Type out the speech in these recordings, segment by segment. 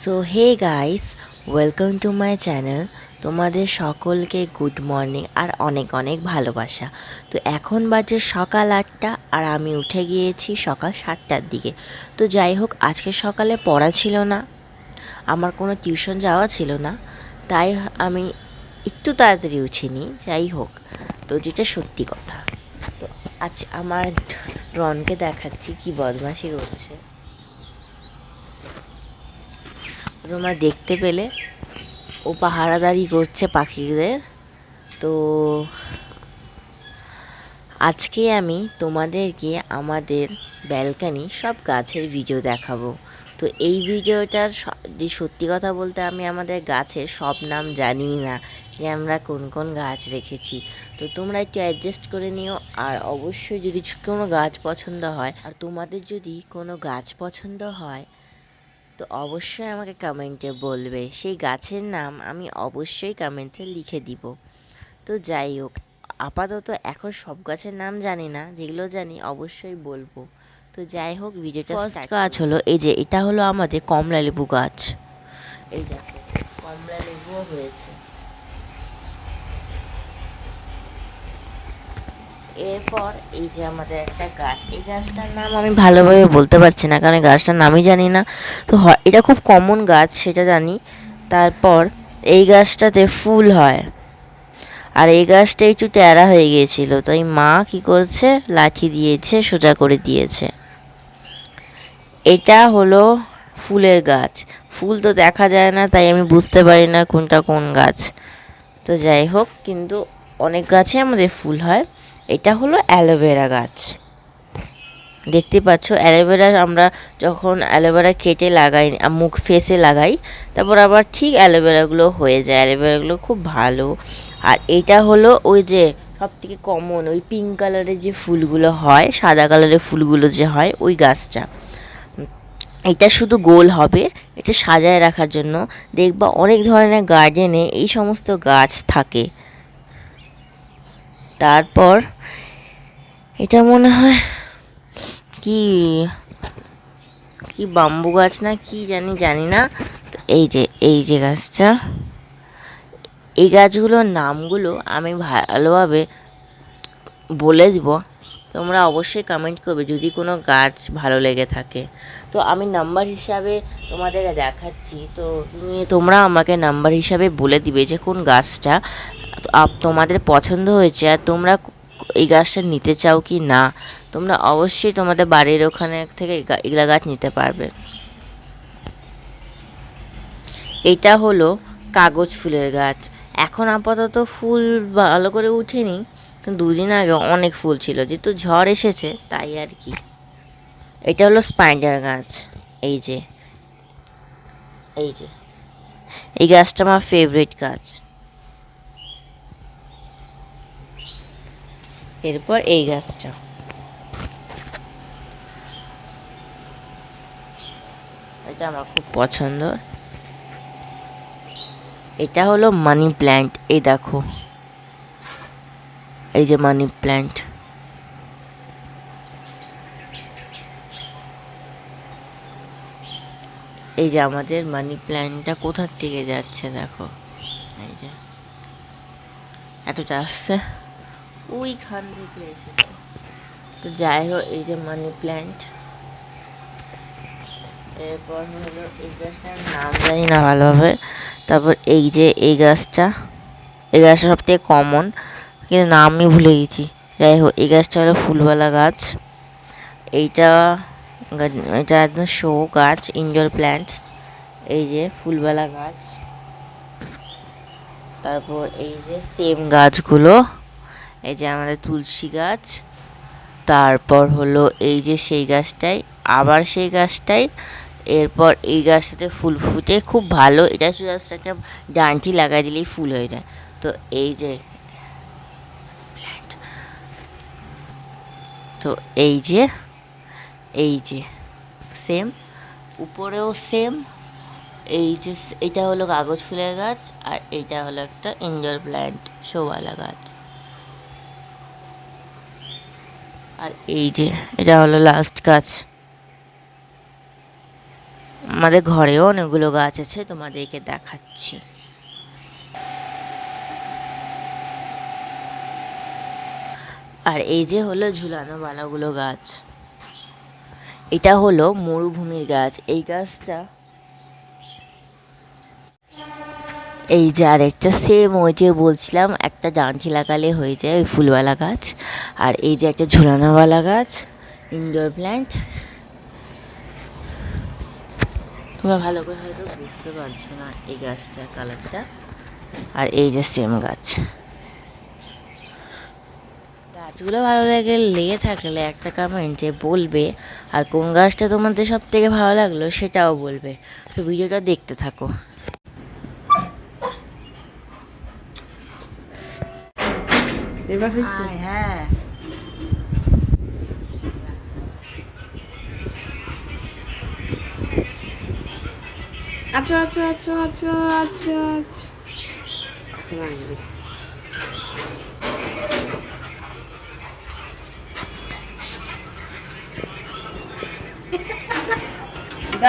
So hey guys welcome to my channel তোমাদের সকলকে good morning আর অনেক অনেক ভালোবাসা। তো এখন বাজে সকাল আটটা আর আমি উঠে গিয়েছি সকাল সাতটার দিকে। তো যাই হোক, আজকে সকালে পড়া ছিল না। আমার কোনো টিউশন যাওয়া ছিল না। তাই আমি একটু তাড়াতাড়ি উঠিনি, যাই হোক। তো যেটা সত্যি কথা। তো আজ আমার রনকে দেখাচ্ছি কি বদমাশি করছে। তোমরা দেখতে পেলে। ও পাহারাদারি করছে পাখিদের। তো আজকে আমি তোমাদেরকে আমাদের ব্যালকানি সব গাছের ভিডিও দেখাবো। তো এই ভিডিওটার যে সত্যি কথা বলতে আমি আমাদের গাছের সব নাম জানি না যে আমরা কোন কোন গাছ রেখেছি। তো তোমরা একটু অ্যাডজাস্ট করে নিও। আর অবশ্যই যদি কোনো গাছ পছন্দ হয়, আর তোমাদের যদি কোনো গাছ পছন্দ হয় তো অবশ্যই আমাকে কমেন্টে বলবে। সেই গাছের নাম আমি অবশ্যই কমেন্টে লিখে দিব। তো যাই হোক আপাতত এখন সব গাছের নাম জানি না যেগুলো জানি অবশ্যই বলব। তো যাই হোক ভিডিওটা ফার্স্ট গাছ হলো এই যে এটা হলো আমাদের কমলা লেবু গাছ। এই দেখো কমলা লেবুও হয়েছে। এরপর এই যে আমাদের একটা গাছ, এই গাছটার নাম আমি ভালোভাবে বলতে পারছি না, কারণ গাছটার নামই জানি না। তো এটা খুব কমন গাছ, সেটা জানি। তারপর এই গাছটাতে ফুল হয়। আর এই গাছটা একটু ট্যারা হয়ে গিয়েছিল, তাই মা কি করছে? লাঠি দিয়েছে, সোজা করে দিয়েছে। এটা হলো ফুলের গাছ। ফুল তো দেখা যায় না, তাই আমি বুঝতে পারি না কোনটা কোন গাছ। তো যাই হোক, কিন্তু অনেক গাছে আমাদের ফুল হয়। এটা হলো অ্যালোভেরা গাছ। দেখতে পাচ্ছ অ্যালোভেরা আমরা যখন অ্যালোভেরা কেটে লাগাই মুখ ফেসে লাগাই, তারপর আবার ঠিক অ্যালোভেরাগুলো হয়ে যায়। অ্যালোভেরাগুলো খুব ভালো। আর এটা হলো ওই যে সব থেকে কমন ওই পিঙ্ক কালারের যে ফুলগুলো হয়, সাদা কালারের ফুলগুলো যে হয়, ওই গাছটা। এটা শুধু গোল হবে, এটা সাজায় রাখার জন্য। দেখবা অনেক ধরনের গার্ডেনে এই সমস্ত গাছ থাকে। তারপর এটা মনে হয় কি কি বাম্বু গাছ না কি জানি জানি না। তো এই যে এই যে গাছটা, এই গাছগুলোর নামগুলো আমি ভালোভাবে বলে দিব। তোমরা অবশ্যই কমেন্ট করবে যদি কোনো গাছ ভালো লেগে থাকে। তো আমি নাম্বার হিসাবে তোমাদের দেখাচ্ছি। তো তুমি, তোমরা আমাকে নাম্বার হিসাবে বলে দিবে যে কোন গাছটা তোমাদের পছন্দ হয়েছে আর তোমরা এই গাছটা নিতে চাও কি না, তোমরা অবশ্যই তোমাদের বাড়ির ওখানে থেকে এগুলা গাছ নিতে পারবে। এটা হলো কাগজ ফুলের গাছ। এখন আপাতত ফুল ভালো করে উঠেনি দুদিন আগে অনেক ফুল ছিল, যেহেতু ঝড় এসেছে, তাই আর কি। এটা হলো স্পাইডার গাছ, এই যে এই যে। এই গাছটা আমার ফেভারিট গাছ। এরপর এই গাছটা। এটা আমার খুব পছন্দ। এটা হলো মানি প্ল্যান্ট, এই দেখো। এই যে মানি প্ল্যান্ট। এই যে আমাদের মানি প্ল্যান্টটা কোথার থেকে যাচ্ছে দেখো। এই যে। এতটা আসছে। ওইখান থেকে এসেছে। তো যাই হোক, এই যে মানি প্ল্যান্ট এরপর হলো এই গাছটার নাম জানি না ভালোভাবে। তারপর এই যে এই গাছটা এই গাছটা সব থেকে কমন কিন্তু নাম আমি ভুলে গেছি। যাই হোক, এই গাছটা হলো ফুলওয়ালা গাছ। এইটা এটা একদম শো গাছ ইনডোর প্ল্যান্টস এই যে ফুলওয়ালা গাছ। তারপর এই যে সেম গাছগুলো। এই যে আমাদের তুলসী গাছ। তারপর হলো এই যে সেই গাছটাই, আবার সেই গাছটাই। এরপর এই গাছটাতে ফুল ফুটে, খুব ভালো। এটা শুধু just একটা ডান্টি লাগাই দিলেই ফুল হয়ে যায়। তো এই যে তো এই যে এই যে সেম উপরেও সেম এই যে এটা হলো কাগজ ফুলের গাছ আর এইটা হলো একটা ইনডোর প্ল্যান্ট শোওয়ালা গাছ। আর এই যে, এটা হলো লাস্ট গাছ। আমাদের ঘরেও অনেকগুলো গাছ আছে, তোমাদেরকে দেখাচ্ছি। আর এই যে হলো ঝুলানো বালাগুলো গাছ। এটা হলো মরুভূমির গাছ। এই গাছটা এই যে আরেকটা সেম ওই যে বলছিলাম, একটা ডাঁঠি লাগালে হয়ে যায় ওই ফুলওয়ালা গাছ, আর এই যে একটা ঝুলানোওয়ালা গাছ ইনডোর প্ল্যান্ট তোমরা ভালো করে হয়তো বুঝতে পারছ না এই গাছটার কালারটা আর এই যে সেম গাছ। গাছগুলো ভালো লাগে, লেগে থাকলে একটা কমেন্টে বলবে, আর কোন গাছটা তোমাদের সব থেকে ভালো লাগল সেটাও বলবে। তো ভিডিওটা দেখতে থাকো। এবার হচ্ছে হ্যাঁ। আচ্ছা আচ্ছা আচ্ছা আচ্ছা আচ্ছা আচ্ছা।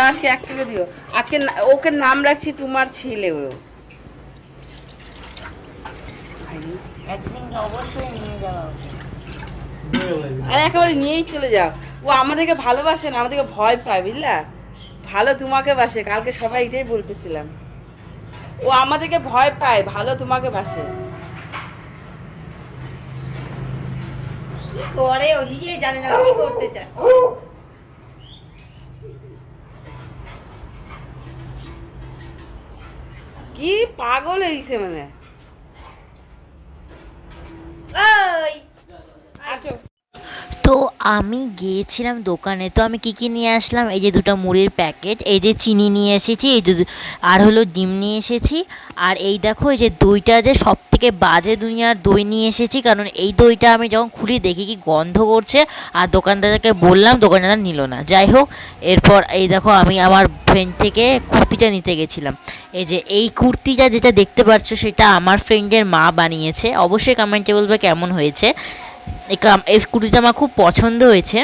আজকে এক টাকা দিও। আজকে ওকে নাম রাখছি তোমার ছেলে ও। একদিন অবশ্যই নিয়ে যাওয়া উচিত আর একেবারে নিয়েই চলে যাও। ও আমাদেরকে ভালোবাসে না আমাদেরকে ভয় পায় বুঝলা? ভালো তোমাকে বাসে কালকে সবাই এটাই বলতেছিলাম। ও আমাদেরকে ভয় পায় ভালো তোমাকে বাসে। করে ও নিজেই জানে না কি করতে চাচ্ছে কি পাগল হয়েছে মানে? ওই। আচ্ছা তো আমি গিয়েছিলাম দোকানে তো আমি কি কি নিয়ে আসলাম? এই যে দুটো মুড়ির প্যাকেট এই যে চিনি নিয়ে এসেছি এই যে আর হলো ডিম নিয়ে এসেছি আর এই দেখো এই যে দইটা যে সব থেকে বাজে দুনিয়ার দই নিয়ে এসেছি কারণ এই দইটা আমি যখন খুলি দেখি কি গন্ধ করছে আর দোকানদারকে বললাম দোকানদার নিল না। যাই হোক এরপর এই দেখো আমি আমার ফ্রেন্ড থেকে কুর্তিটা নিতে গেছিলাম। এই যে এই কুর্তিটা যেটা দেখতে পাচ্ছ সেটা আমার ফ্রেন্ডের মা বানিয়েছে। অবশ্যই কমেন্টে বলবে কেমন হয়েছে। এই কুর্তিটা আমার খুব পছন্দ হয়েছে।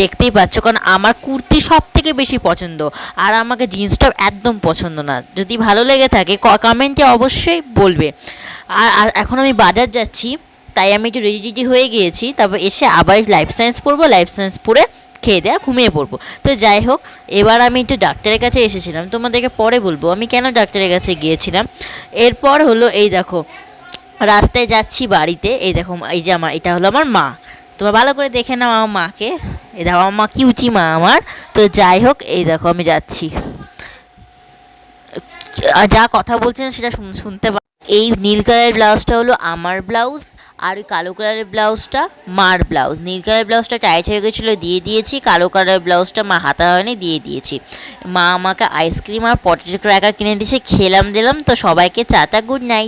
দেখতেই পাচ্ছ, কারণ আমার কুর্তি সব থেকে বেশি পছন্দ। আর আমাকে জিন্স টপ একদম পছন্দ না। যদি ভালো লেগে থাকে কমেন্টে অবশ্যই বলবে। আর আর এখন আমি বাজার যাচ্ছি, তাই আমি একটু রেডি রেডি হয়ে গিয়েছি। তারপর এসে আবার লাইফ সায়েন্স পড়ব লাইফ সায়েন্স পড়ে খেয়ে দেয়া, ঘুমিয়ে পড়ব। তো যাই হোক, এবার আমি একটু ডাক্তারের কাছে এসেছিলাম। তোমাদেরকে পরে বলব, আমি কেন ডাক্তারের কাছে গিয়েছিলাম? এরপর হলো, এই দেখো, রাস্তায় যাচ্ছি বাড়িতে, এই দেখো, এই যে আমার, এটা হলো আমার মা। তোমরা ভালো করে দেখে নাও আমার মাকে। এই দেখো, আমার মা কিউচি মা আমার। তো যাই হোক, এই দেখো, আমি যাচ্ছি। যা কথা বলছেন সেটা শুন- শুনতে এই নীল কালারের ব্লাউজটা হলো আমার ব্লাউজ। আর ওই কালো কালারের ব্লাউজটা মার ব্লাউজ। নীল কালারের ব্লাউজটা টাইট হয়ে গেছিল, দিয়ে দিয়েছি। কালো কালারের ব্লাউজটা মা হাতা হয়নি, দিয়ে দিয়েছি। মা আমাকে আইসক্রিম আর পটেটো ক্র্যাকার কিনে দিয়েছে। খেলাম দিলাম, তো সবাইকে চাটা গুড নাইট